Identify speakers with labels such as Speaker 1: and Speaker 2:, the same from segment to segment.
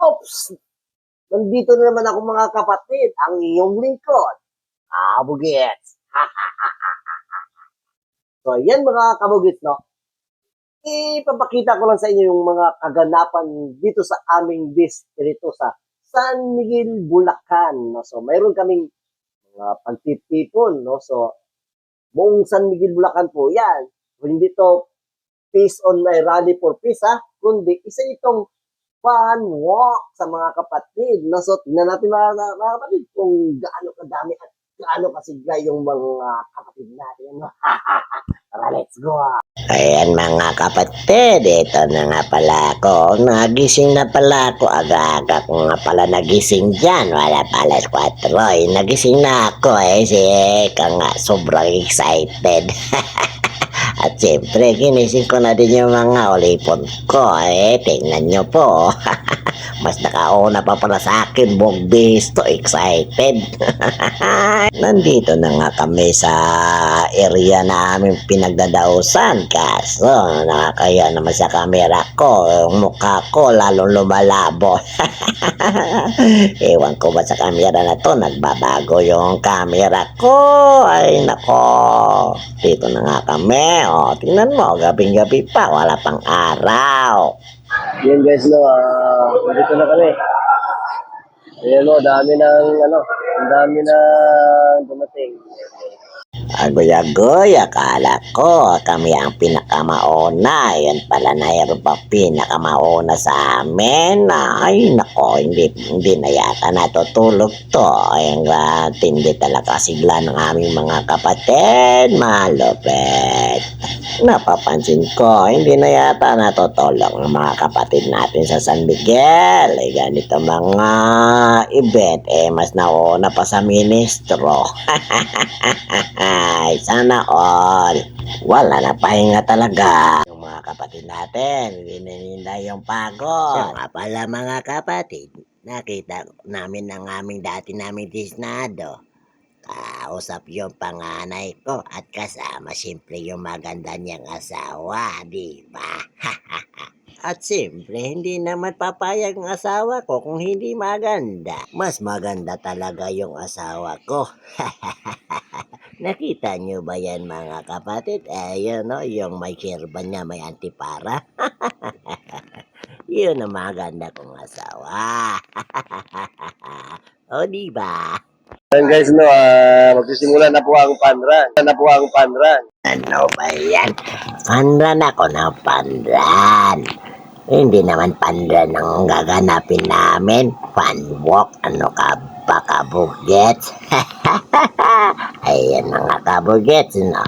Speaker 1: Oops! Nandito na naman ako mga kapatid, ang iyong lingkod. Kabugits! so, yan mga kabugits, no? Ipapakita ko lang sa inyo yung mga kaganapan dito sa aming distrito sa San Miguel, Bulacan. No? So, mayroon kaming mga pagtitipon. No? So, buong San Miguel, Bulacan po yan. Hindi to peace on my rally for peace, ha? Kundi isa itong fun walk sa mga kapatid. No? So, tingnan natin mga, mga kapatid kung gaano kadami at gaano kasigla yung mga kapatid natin. Tara, let's go!
Speaker 2: Ayan mga kapatid, ito na nga pala ako. Nagising na pala ako. Aga-aga ko nga pala nagising dyan. Wala pa alas 4. Eh, nagising na ako eh. Si Eka nga sobrang excited. At siyempre, ginising ko na din yung mga olipon ko. Eh, tingnan nyo po. Mas nakauna pa pala sa akin, bogbisto, excited. Nandito na nga kami sa area namin pinagdadausan. Kaso, nakakaya naman sa camera ko. Yung mukha ko lalong lumalabo. Ewan ko ba sa camera na to, nagbabago yung camera ko. Ay, nako. Dito na nga kami. O, tingnan mo, gabing-gabi pa, wala pang araw.
Speaker 1: Yan guys, no, ah, dito na kami. Ayan no, dami ng, ano, ang dami na dumating.
Speaker 2: Agoy-agoy, akala ko kami ang pinakamauna. Yan pala na yung pinakamauna sa amin. Ay, nako, hindi, hindi na yata natutulog to. Ay, ang tindi talaga sigla ng aming mga kapatid. Malupit. Napapansin ko, hindi na yata natutulog ang mga kapatid natin sa San Miguel. Ay, ganito mga event, eh, mas nauna pa sa ministro. Ay, sana all. Wala na pahinga talaga. Yung mga kapatid natin, hinihinda yung pagod. Siya pala mga kapatid, nakita namin ng aming dati naming disnado. Kausap yung panganay ko at kasama siyempre yung maganda niyang asawa, di ba? At siyempre, hindi naman papayag ang asawa ko kung hindi maganda. Mas maganda talaga yung asawa ko. Nakita niyo ba yan mga kapatid? Eh, yun no, yung may kirban niya, may antipara. yun ang maganda kong asawa. o, di ba?
Speaker 1: Ayan guys, no, ah, magsisimula na po ang fun run. Na po ang fun run.
Speaker 2: Ano ba yan? Panran ako ng panran. Hindi naman panran ang gaganapin namin. Fun walk. Ano ka ba kabugets? Ayan mga kabugets, no?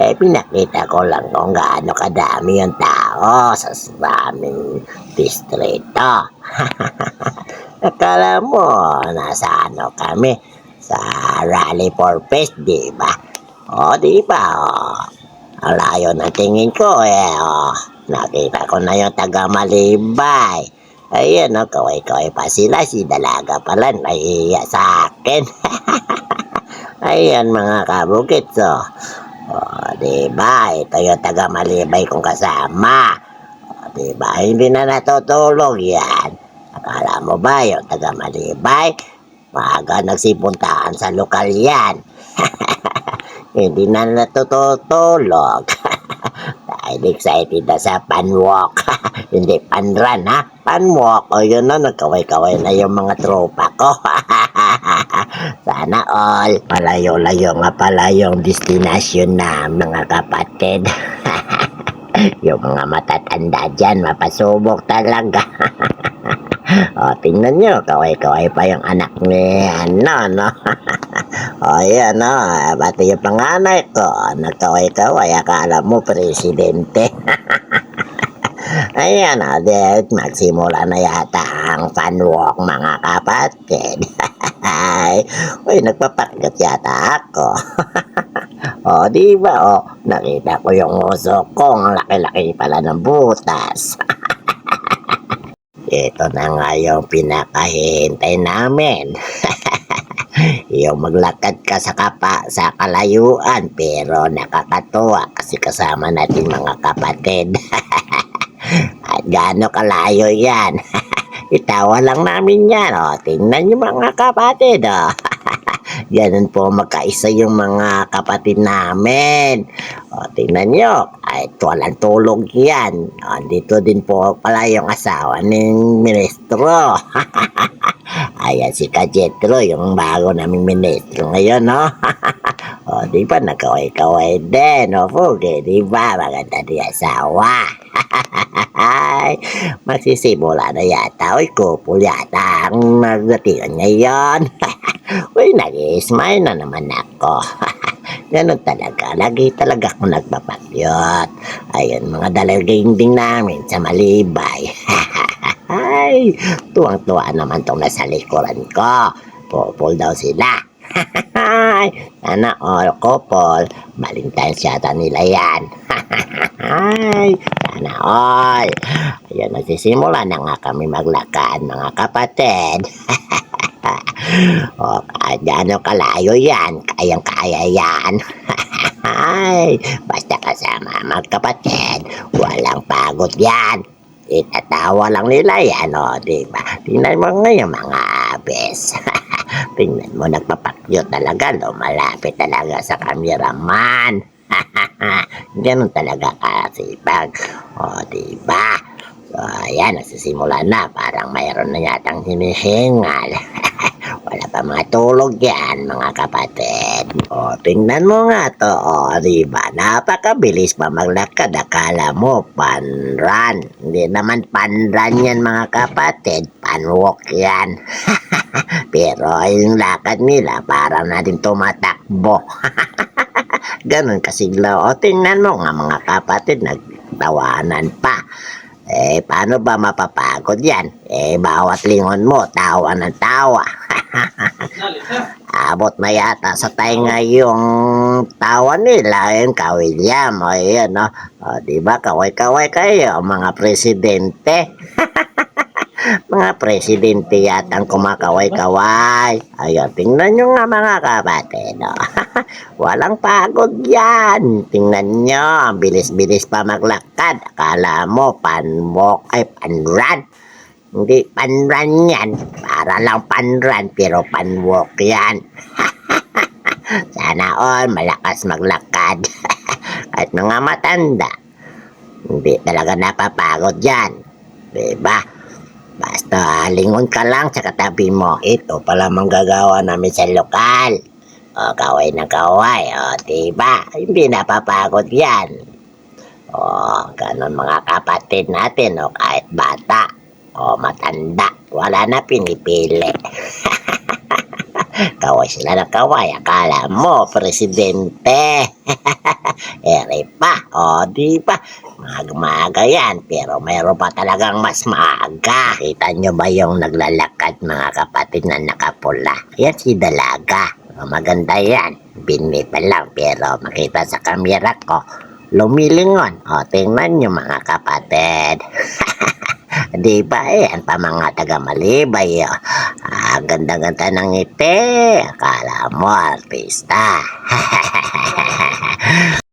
Speaker 2: Eh, pinakita ko lang kung gaano kadami yung tao sa aming distrito. Akala mo, nasa ano kami? Sa Rally for Peace, di ba? O, di ba? O, ang layo ng tingin ko eh. O, nakita ko na yung taga Malibay. Ayun, o, kaway-kaway pa sila. Si Dalaga pala, nahihiya sa akin. Ayan, mga kabukit, o. O, di ba? Ito yung taga Malibay kong kasama. O, di ba? Hindi na natutulog yan. Akala mo ba yung taga Malibay? Maaga nagsipuntahan sa lokal yan. Hindi na natutulog. Dahil excited na sa panwalk. Hindi panran ha. Panwalk. O yun na, nagkaway-kaway na yung mga tropa ko. Sana all. Palayo-layo nga pala yung destination na mga kapatid. yung mga matatanda dyan, mapasubok talaga. O, tingnan nyo, kaway-kaway pa yung anak ni ano, no? o, yan, no? Pati yung panganay ko, nagkaway-kaway, akala mo presidente. Ayan, o, di, magsimula na yata ang fun walk, mga kapatid. Uy, nagpapakat yata ako. o, di ba, o, nakita ko yung uso ko, ang laki-laki pala ng butas. Ito na nga yung pinakahintay namin. yung maglakad ka sa kapa sa kalayuan pero nakakatuwa kasi kasama natin mga kapatid. At gaano kalayo yan? itawa lang namin yan. O, tingnan nyo mga kapatid. O. Ganun po magkaisa yung mga kapatid namin. O, tingnan nyo. Ay, walang tulog yan. O, dito din po pala yung asawa ng ministro. Ayan si Kajetro, yung bago naming ministro ngayon, no? o, di ba, nagkaway-kaway din, no, Fuge? Di ba, maganda di asawa. Magsisimula na yata. Uy, kupul yata ang nagdatingan ngayon. Uy, nag-smile na naman ako. Ganun talaga. Lagi talaga ako nagpapakyot. Ayun, mga dalaging din namin sa Malibay. Ay, tuwang-tuwa naman tong nasa likuran ko. Popol daw sila. Sana all couple. Valentine's yata nila yan. Sana all. Ayun, nagsisimula na nga kami maglakad, mga kapatid. o, kahit gaano kalayo yan, kayang-kaya yan. Ay, basta kasama magkapatid, walang pagod yan. Itatawa lang nila yan, o, di ba? Tingnan mo ngayon, mga abes. Tingnan mo, nagpapakyo talaga, lumalapit talaga sa kameraman. Ganun talaga kasipag. O, di ba? So, ayan, nagsisimula na. Parang mayroon na yatang hinihingal. Wala pa mga tulog yan, mga kapatid. O, tingnan mo nga to, o, di ba? Napakabilis pa maglakad. Akala mo, panran. Hindi naman panran yan, mga kapatid. Panwalk yan. Pero yung lakad nila, parang natin tumatakbo. Ganon kasigla. O, tingnan mo nga, mga kapatid, nagtawanan pa. Eh, paano ba mapapagod yan? Eh, bawat lingon mo, tawa ng tawa. Abot na yata sa tainga yung tawa nila, yung ka-William. O, yun, no? O, di ba, kaway-kaway kayo, mga presidente. mga presidente yatang kumakaway-kaway. Ayun, tingnan nyo nga mga kapatid. No? Walang pagod yan. Tingnan nyo, ang bilis-bilis pa maglakad. Akala mo, panwalk, ay panrun. Hindi panrun yan. Para lang panrun, pero panwalk yan. Sana all malakas maglakad. At mga matanda, hindi talaga napapagod yan. Diba? Basta lingon ka lang sa katabi mo. Ito pala manggagawa namin sa lokal. O, kaway na kaway. O, diba? Hindi napapagod yan. O, ganun mga kapatid natin. O, kahit bata. O, matanda. Wala na pinipili. kaway sila na kaway. Akala mo, presidente. Ere pa. O, diba? Maaga-maaga yan, pero mayroon pa talagang mas maaga. Kita nyo ba yung naglalakad mga kapatid na nakapula? Yan si Dalaga. Maganda yan. Binmi pa lang, pero makita sa kamera ko, lumilingon. O, tingnan nyo mga kapatid. Di ba eh, yan pa mga taga Malibay. Oh. Ah, ganda-ganda ng ngiti. Akala mo, artista.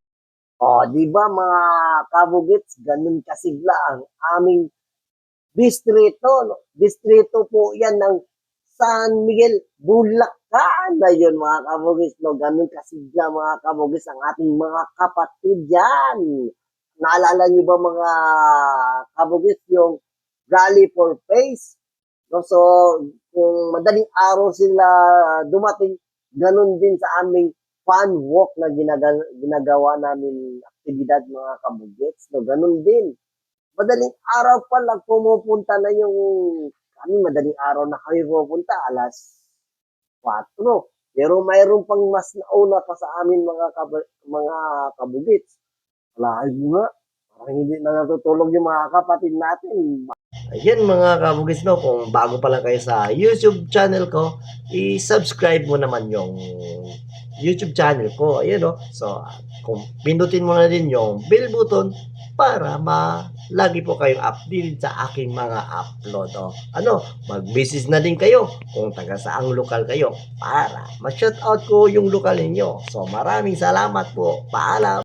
Speaker 1: Di ba mga kabugits, ganun kasigla ang aming distrito. No? Distrito po yan ng San Miguel, Bulacan. Na mga kabugits, no? ganun kasigla mga kabugits ang ating mga kapatid yan. Naalala nyo ba mga kabugits yung Rally for Peace? No? So, kung madaling araw sila dumating, ganun din sa aming fun walk na ginaga- ginagawa namin aktibidad mga kabugets. No, ganun din. Madaling araw pa lang pumupunta na yung kami madaling araw na kami pupunta alas 4. Pero mayroon pang mas nauna pa sa amin mga kab- mga kabugits. Wala nga. Parang hindi na natutulog yung mga kapatid natin. Ayan mga kabugis no, kung bago pa lang kayo sa YouTube channel ko, i-subscribe mo naman yung YouTube channel ko. Ayan no. So, kung pindutin mo na din yung bell button para ma lagi po kayong updated sa aking mga upload. Oh. Ano, mag-business na din kayo kung taga saang lokal kayo para ma-shout out ko yung lokal ninyo. So, maraming salamat po. Paalam.